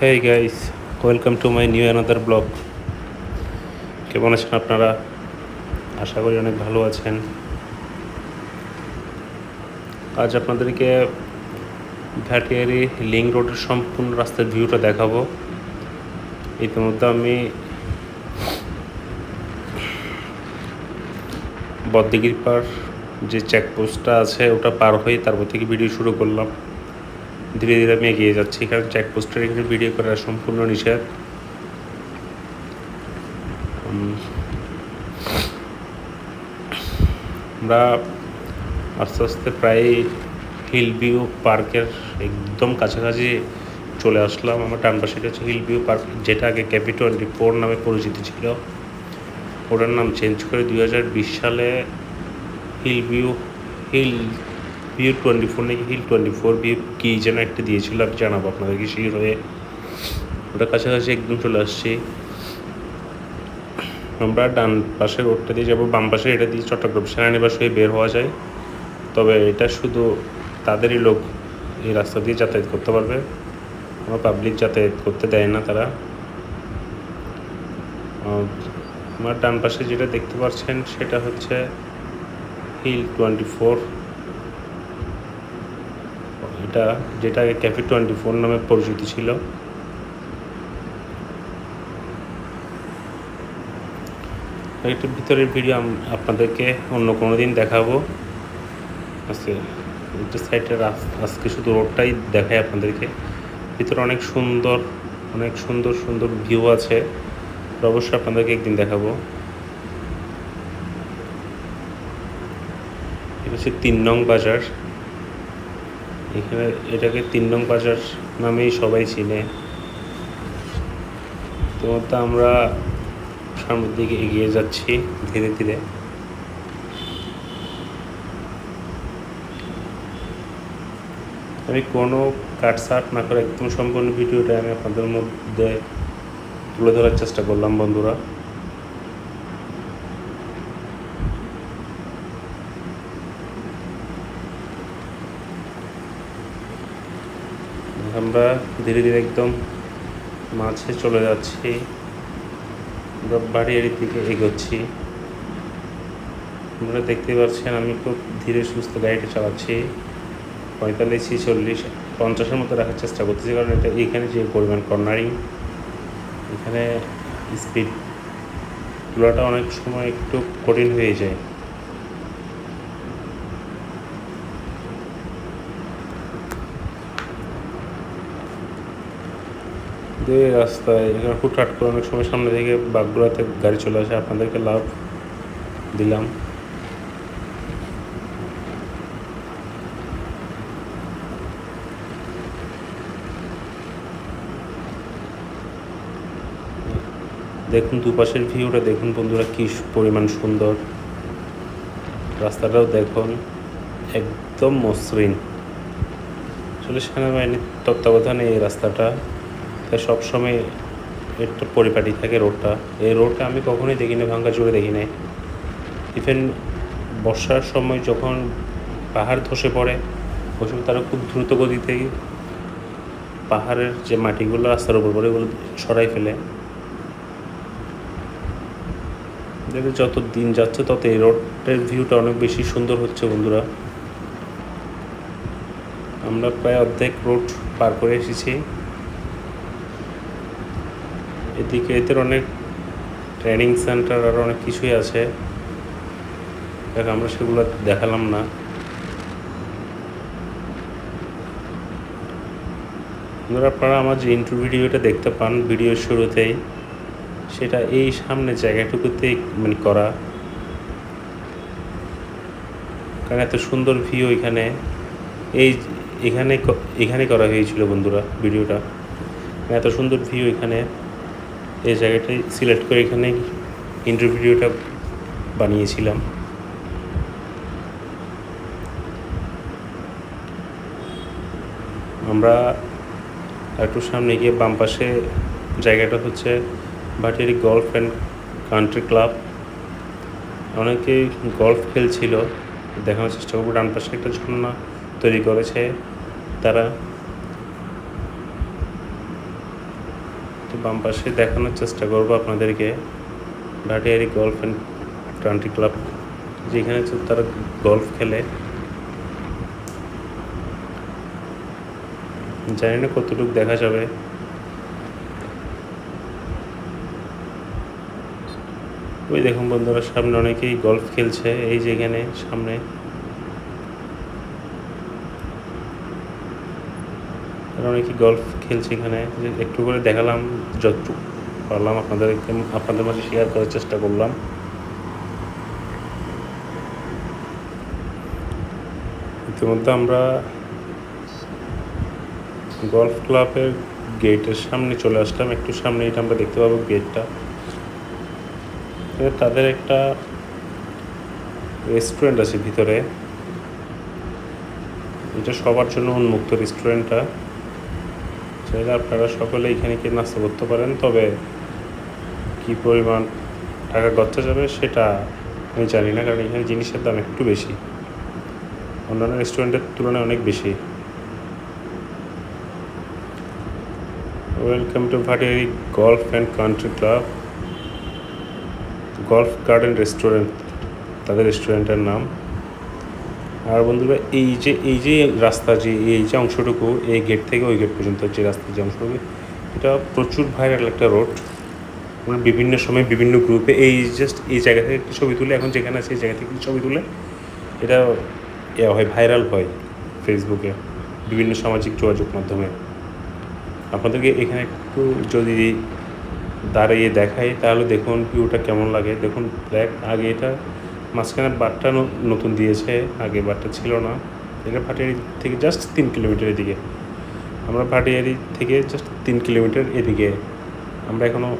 Hey guys welcome to my new another blog কেমন আছেন আপনারা? আশা করি অনেক ভালো আছেন। আজ আপনাদেরকে ঘাটিয়ারি লিঙ্ক রোডের সম্পূর্ণ রাস্তার ভিউটা দেখাবো। ইতিমধ্যে আমি বদ্দিগির পার যে চেকপোস্টটা আছে, ওটা পার হয়ে তারপর থেকে ভিডিও শুরু করলাম। ধীরে ধীরে আমি এগিয়ে যাচ্ছি, কারণ চেকপোস্টের এখানে ভিডিও করা সম্পূর্ণ নিষেধ। আমরা আস্তে আস্তে প্রায় হিল ভিউ পার্কের একদম কাছাকাছি চলে আসলাম। আমার ডান পাশে হচ্ছে হিল ভিউ পার্ক, যেটা আগে ক্যাপি টোয়েন্টি ফোর নামে পরিচিত ছিল। ওটার নাম চেঞ্জ করে দু হাজার বিশ সালে hill view hill view twenty four নাকি হিল টোয়েন্টি ফোর ভিউ কী যেন একটা দিয়েছিল আমি জানাব আপনাদেরকে হয়ে ওটা কাছাকাছি একদম চলে আসছি। আমরা ডান পাশে রোডটা দিয়ে যাব, বাম পাশে এটা দিয়ে চট্টগ্রাম সেনানিবাস হয়ে বের হওয়া যায়। তবে এটা শুধু তাদেরই লোক এই রাস্তা দিয়ে যাতায়াত করতে পারবে। আমার পাবলিক যাতায়াত করতে দেয় না তারা। আমার ডান পাশে যেটা দেখতে পাচ্ছেন, সেটা হচ্ছে হিল টোয়েন্টি ফোর এটা যেটা ক্যাফে টোয়েন্টি ফোর নামে পরিচিত ছিল। একটু ভিতরের ভিডিও আপনাদেরকে অন্য কোনো দিন দেখাবো। আজকে সাইডের আজকে শুধু রোডটাই দেখায় আপনাদেরকে। ভিতরে অনেক সুন্দর অনেক সুন্দর সুন্দর ভিউ আছে। অবশ্যই আপনাদেরকে একদিন দেখাবো। এটা হচ্ছে তিন নং বাজার। এখানে এটাকে তিন নং বাজার নামেই সবাই চিনে। ইতিমধ্যে আমরা সামনের দিকে এগিয়ে যাচ্ছি ধীরে ধীরে। আমি কোনো কাটসাট না করে একদম সম্পূর্ণ ভিডিওটা আমি আপনাদের মধ্যে তুলে ধরার চেষ্টা করলাম, বন্ধুরা। আমরা ধীরে ধীরে একদম মাঝে চলে যাচ্ছি। বাড়ির দিকে এগোচ্ছি। আপনারা দেখতে পাচ্ছেন আমি খুব ধীরে সুস্থ গাড়িটা চালাচ্ছি। পঁয়তাল্লিশ ছিচল্লিশ পঞ্চাশের মতো রাখার চেষ্টা করতেছি কারণ এটা এখানে যে পরিমাণ কর্নারিং এখানে স্পিড তোলাটা অনেক সময় একটু কঠিন হয়ে যায়। দিয়ে রাস্তায় হুটহাট করে অনেক সময় সামনে থেকে বাগগুড়াতে গাড়ি চলে আসে, আপনাদেরকে লাভ দিলাম। দেখুন দুপাশের ভিউটা, দেখুন বন্ধুরা কী পরিমাণ সুন্দর। রাস্তাটাও দেখুন একদম মসৃণ। আসলে সেনাবাহিনীর তত্ত্বাবধানে এই রাস্তাটা তাই সবসময় একটা পরিপাটি থাকে রোডটা। এই রোডটা আমি কখনোই দেখিনি, ভাঙ্গা জুড়ে দেখি নাই। ইভেন বর্ষার সময় যখন পাহাড় ধসে পড়ে, ওই সময় তারা খুব দ্রুত গতিতেই পাহাড়ের যে মাটিগুলো, রাস্তার উপর পড়ে, ওগুলো সরাই ফেলে। দেখে যত দিন যাচ্ছে, তত এই রোডের ভিউটা অনেক বেশি সুন্দর হচ্ছে বন্ধুরা। আমরা প্রায় অর্ধেক রোড পার করে এসেছি। এদিকে এদের অনেক ট্রেনিং সেন্টার আর অনেক কিছুই আছে। দেখ, আমরা সেগুলো দেখালাম না। বন্ধুরা আপনারা আমার যে ইন্টু ভিডিওটা দেখতে পান ভিডিওর শুরুতেই, সেটা এই সামনে জায়গাটুকুতে মানে করা। কারণ এত সুন্দর ভিউ এখানে। এই এখানে এখানে করা হয়েছিল বন্ধুরা ভিডিওটা এত সুন্দর ভিউ এখানে। এই জায়গাটাই সিলেক্ট করে এখানে ইন্টার ভিডিওটা বানিয়েছিলাম। আমরা একটু সামনে গিয়ে বাম পাশে জায়গাটা হচ্ছে Bhatiary golf and country club অনেকেই গল্ফ খেলছিল, দেখানোর চেষ্টা করব। ডান পাশে একটা ঝর্ণা তৈরি করেছে তারা। একটু বাম পাশে দেখানোর চেষ্টা করব আপনাদেরকে। Bhatiary golf and country club যেখানে তারা গল্ফ খেলে। জানি না কতটুকু দেখা যাবে। ওই দেখুন বন্ধুরা, সামনে অনেকেই গল্ফ খেলছে, এই যে এখানে সামনে। আর অনেকেই গল্ফ খেলছে এখানে? একটু করে দেখালাম যতটুকু পারলাম আপনাদের আপনাদের মাঝে শেয়ার করার চেষ্টা করলাম। ইতিমধ্যে আমরা গল্ফ ক্লাবের গেটের সামনে চলে আসলাম। একটু সামনে এটা আমরা দেখতে পাবো গেটটা তাদের একটা রেস্টুরেন্ট আছে ভিতরে। এটা সবার জন্য উন্মুক্ত রেস্টুরেন্টটা চাইলে আপনারা সকলে এখানে গিয়ে নাস্তা করতে পারেন, তবে কি পরিমাণ টাকা খরচা যাবে সেটা আমি জানি না, কারণ এখানে জিনিসের দাম একটু বেশি। অন্যান্য রেস্টুরেন্টের তুলনায় অনেক বেশি। Welcome to Bhatiary golf and country club golf garden restaurant তাদের রেস্টুরেন্টের নাম আর বন্ধুরা এই যে এই যে রাস্তা যে, এই যে অংশটুকু, এই গেট থেকে ওই গেট পর্যন্ত যে রাস্তার যে অংশটুকু, এটা প্রচুর ভাইরাল একটা রোড আমরা বিভিন্ন সময় বিভিন্ন গ্রুপে এই জাস্ট এই জায়গা থেকে একটি ছবি তুলে, এখন যেখানে আছে এই জায়গা থেকে ছবি তুলে, এটা এ হয় ভাইরাল হয় ফেসবুকে বিভিন্ন সামাজিক যোগাযোগ মাধ্যমে। আপনাদেরকে এখানে একটু যদি দাঁড়িয়ে দেখাই, তাহলে দেখুন ভিউটা কেমন লাগে। দেখুন, দেখ, আগে এটা মাঝখানে বাটটা ন- নতুন দিয়েছে, আগে বাটটা ছিল না। এটা ভাটিয়ারি থেকে জাস্ট তিন কিলোমিটার এদিকে। আমরা ভাটিয়ারি থেকে জাস্ট তিন কিলোমিটার এদিকে। আমরা এখনও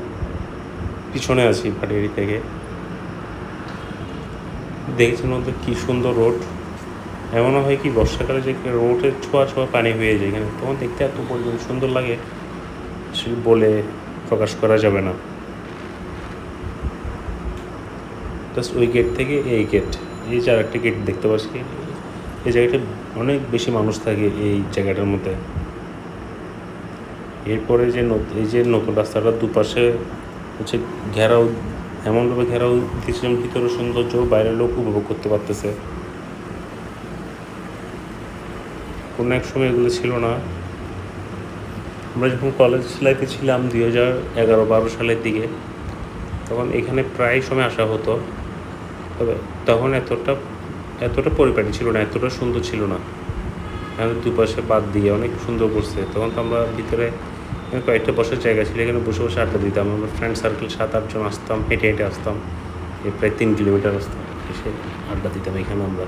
পিছনে আছি ভাটিয়ারি থেকে। দেখেছেন ওদের কী সুন্দর রোড। এমনও হয় কি বর্ষাকালে যে রোডের ছোঁয়া ছোঁয়া পানি হয়ে যায়। এখানে তখন দেখতে এত পরিমাণ সুন্দর লাগে বলে প্রকাশ করা যাবে না। জাস্ট ওই গেট থেকে এই গেট এই যে আরেকটা গেট দেখতে পাচ্ছি। এই জায়গাটা অনেক বেশি মানুষ থাকে এই জায়গাটার মধ্যে। এরপরে যে এই যে নতুন রাস্তাটার দুপাশে হচ্ছে ঘেরাও, এমনভাবে ঘেরাও দিয়েছিলাম, ভিতরে সৌন্দর্য বাইরের লোক উপভোগ করতে পারতেছে। কোনো এক সময় এগুলো ছিল না। আমরা যখন কলেজ লাইফে ছিলাম দুই হাজার এগারো, বারো সালের দিকে, তখন এখানে প্রায় সময় আসা হতো। তবে তখন এতটা এতটা পরিপাটি ছিল না, এতটা সুন্দর ছিল না। এখন দুপাশে বাদ দিয়ে অনেক সুন্দর করছে। তখন তো আমরা ভিতরে কয়েকটা বসার জায়গা ছিল, এখানে বসে বসে আড্ডা দিতাম। আমরা ফ্রেন্ড সার্কেল সাত আটজন আসতাম, হেঁটে হেঁটে আসতাম। এই প্রায় তিন কিলোমিটার আসতাম এসে আড্ডা দিতাম এখানে আমরা।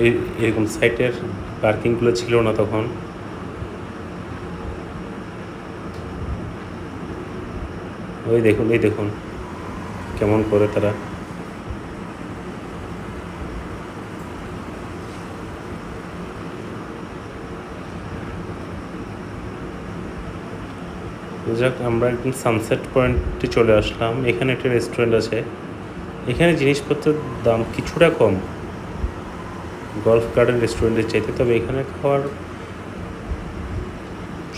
এই এরকম সাইটের পার্কিংগুলো ছিল না তখন। ওই দেখুন, এই দেখুন। কেমন করে তারা। যাক, আমরা একদম সানসেট পয়েন্টে চলে আসলাম। এখানে একটা রেস্টুরেন্ট আছে। এখানে জিনিসপত্রের দাম কিছুটা কম। গলফ গার্ডেন রেস্টুরেন্টের চাইতে। তবে এখানে খাওয়ার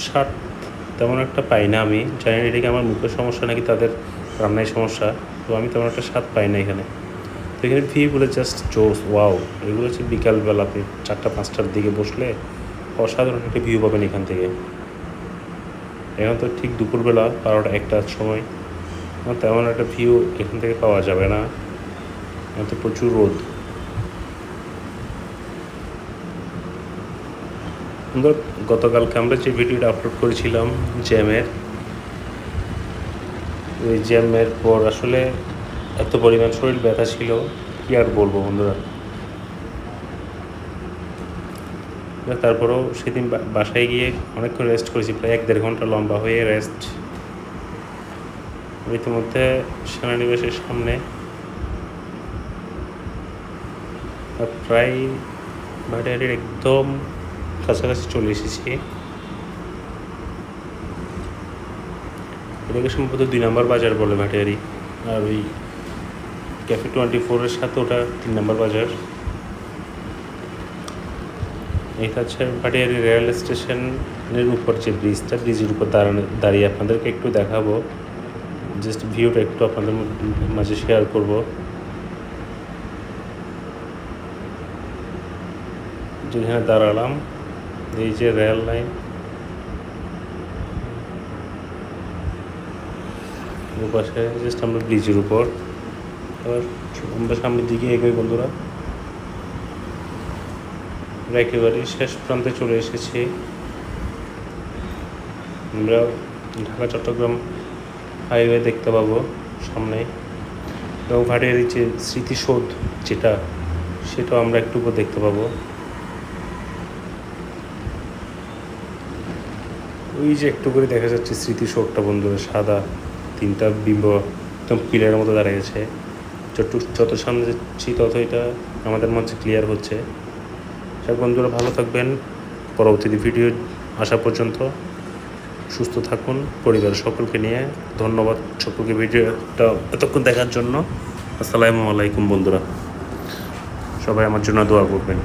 স্বাদ তেমন একটা পাই না আমি। জানি না এটা কি আমার মুখের সমস্যা নাকি তাদের রান্নায় সমস্যা, তো আমি তেমন একটা স্বাদ পাই না এখানে। তো এখানে ভিউগুলো জাস্ট জোস, ওয়াও। এগুলো হচ্ছে বিকালবেলা আপনি চারটা, পাঁচটার দিকে বসলে অসাধারণ একটা ভিউ পাবেন এখান থেকে। এখন তো ঠিক দুপুরবেলা বারোটা একটার সময়। তেমন একটা ভিউ এখান থেকে পাওয়া যাবে না। এখন তো প্রচুর রোদ। সুন্দর গতকালকে আমরা যে ভিডিওটা আপলোড করেছিলাম, জ্যামের ওই জ্যামের পর আসলে এত পরিমাণ শরীর ব্যথা ছিল, কি আর বলব বন্ধুরা? তারপরেও সেদিন বাসায় গিয়ে অনেকক্ষণ রেস্ট করেছি, প্রায় এক দেড় ঘণ্টা লম্বা হয়ে রেস্ট ইতিমধ্যে সেনানিবাসের সামনে প্রায় ভাটিয়ারির একদম কাছাকাছি চলে এসেছি। এটাকে সম্ভবত দুই নম্বর বাজার বলে ভাটিয়ারি। আর ওই ক্যাফে টোয়েন্টি ফোরের সাথে ওটা তিন নম্বর বাজার। এটা হচ্ছে ভাটিয়ারি রেল স্টেশনের উপর যে ব্রিজটা ব্রিজের উপর দাঁড়ানো, দাঁড়িয়ে আপনাদেরকে একটু দেখাবো। জাস্ট ভিউটা একটু আপনাদের মাঝে শেয়ার করব। যেখানে দাঁড়ালাম। এই যে রেল লাইন। পাশে জাস্ট আমরা ব্রিজের উপর। আমরা সামনের দিকে এগোই বন্ধুরা। আমরা একেবারে শেষ প্রান্তে চলে এসেছি। আমরা ঢাকা, চট্টগ্রাম হাইওয়ে দেখতে পাবো সামনে। ভাটিয়ারি যে স্মৃতিসৌধ যেটা, সেটাও আমরা একটু দেখতে পাবো। ওই যে একটু করে দেখা যাচ্ছে স্মৃতিসৌধটা বন্ধুরা, সাদা তিনটা বিম্ব একদম পিলারের মতো দাঁড়িয়েছে যত যত সামনে যাচ্ছি তত এটা আমাদের মধ্যে ক্লিয়ার হচ্ছে। সব বন্ধুরা, ভালো থাকবেন। পরবর্তী ভিডিও আসা পর্যন্ত সুস্থ থাকুন পরিবারের সকলকে নিয়ে। ধন্যবাদ সকলকে ভিডিওটা এতক্ষণ দেখার জন্য। আসসালামু আলাইকুম বন্ধুরা। সবাই আমার জন্য দোয়া করবেন।